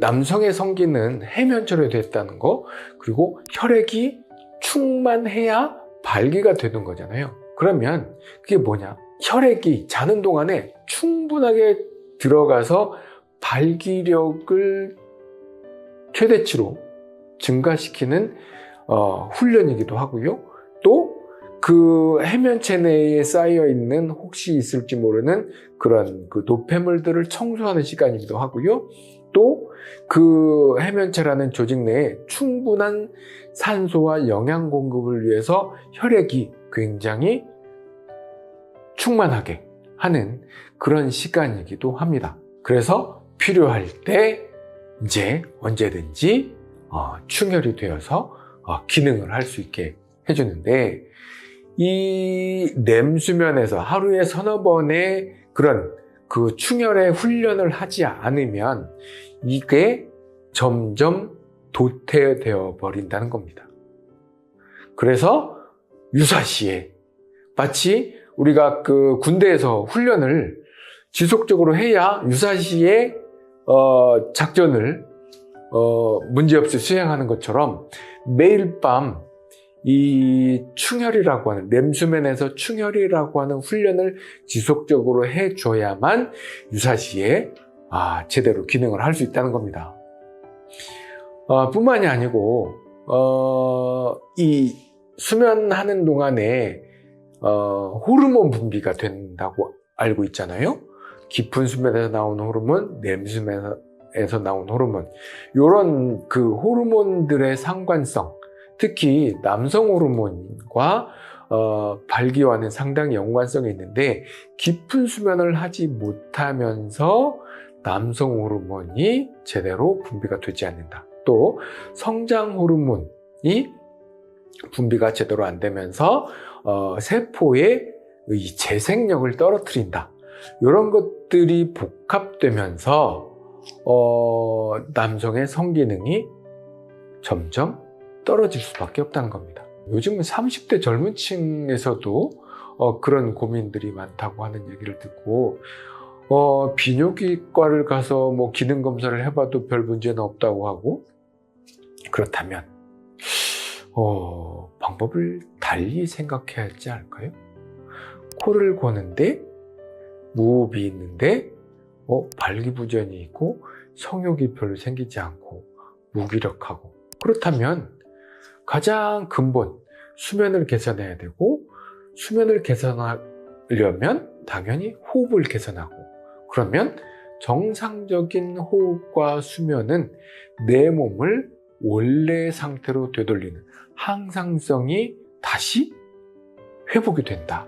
남성의 성기는 해면철이 됐다는 거, 그리고 혈액이 충만해야 발기가 되는 거잖아요. 그러면 그게 뭐냐? 혈액이 자는 동안에 충분하게 들어가서 발기력을 최대치로 증가시키는 어, 훈련이기도 하고요. 또 그 해면체 내에 쌓여 있는 혹시 있을지 모르는 그런 그 노폐물들을 청소하는 시간이기도 하고요. 또 그 해면체라는 조직 내에 충분한 산소와 영양 공급을 위해서 혈액이 굉장히 충만하게 하는 그런 시간이기도 합니다. 그래서 필요할 때 이제 언제든지 어, 충혈이 되어서 어, 기능을 할 수 있게 해주는데 이 냄수면에서 하루에 서너 번의 그런 그 충혈의 훈련을 하지 않으면 이게 점점 도태되어 버린다는 겁니다. 그래서 유사시에 마치 우리가 그 군대에서 훈련을 지속적으로 해야 유사시에 어, 작전을 어, 문제없이 수행하는 것처럼 매일 밤 이 충혈이라고 하는 램수면에서 충혈이라고 하는 훈련을 지속적으로 해줘야만 유사시에 아, 제대로 기능을 할 수 있다는 겁니다. 어, 뿐만이 아니고 어, 이 수면하는 동안에 어, 호르몬 분비가 된다고 알고 있잖아요. 깊은 수면에서 나오는 호르몬, 냄수면에서 나오는 호르몬, 이런 그 호르몬들의 상관성, 특히 남성 호르몬과 어, 발기와는 상당히 연관성이 있는데 깊은 수면을 하지 못하면서 남성 호르몬이 제대로 분비가 되지 않는다. 또 성장 호르몬이 분비가 제대로 안 되면서 어, 세포의 이 재생력을 떨어뜨린다. 이런 것들이 복합되면서 어, 남성의 성기능이 점점 떨어질 수밖에 없다는 겁니다. 요즘은 30대 젊은 층에서도 어, 그런 고민들이 많다고 하는 얘기를 듣고 어, 비뇨기과를 가서 뭐 기능 검사를 해봐도 별 문제는 없다고 하고 그렇다면 어, 방법을 달리 생각해야 하지 않을까요? 코를 고는데 무호흡이 있는데 어, 발기부전이 있고 성욕이 별로 생기지 않고 무기력하고 그렇다면 가장 근본 수면을 개선해야 되고 수면을 개선하려면 당연히 호흡을 개선하고 그러면 정상적인 호흡과 수면은 내 몸을 원래 상태로 되돌리는 항상성이 다시 회복이 된다.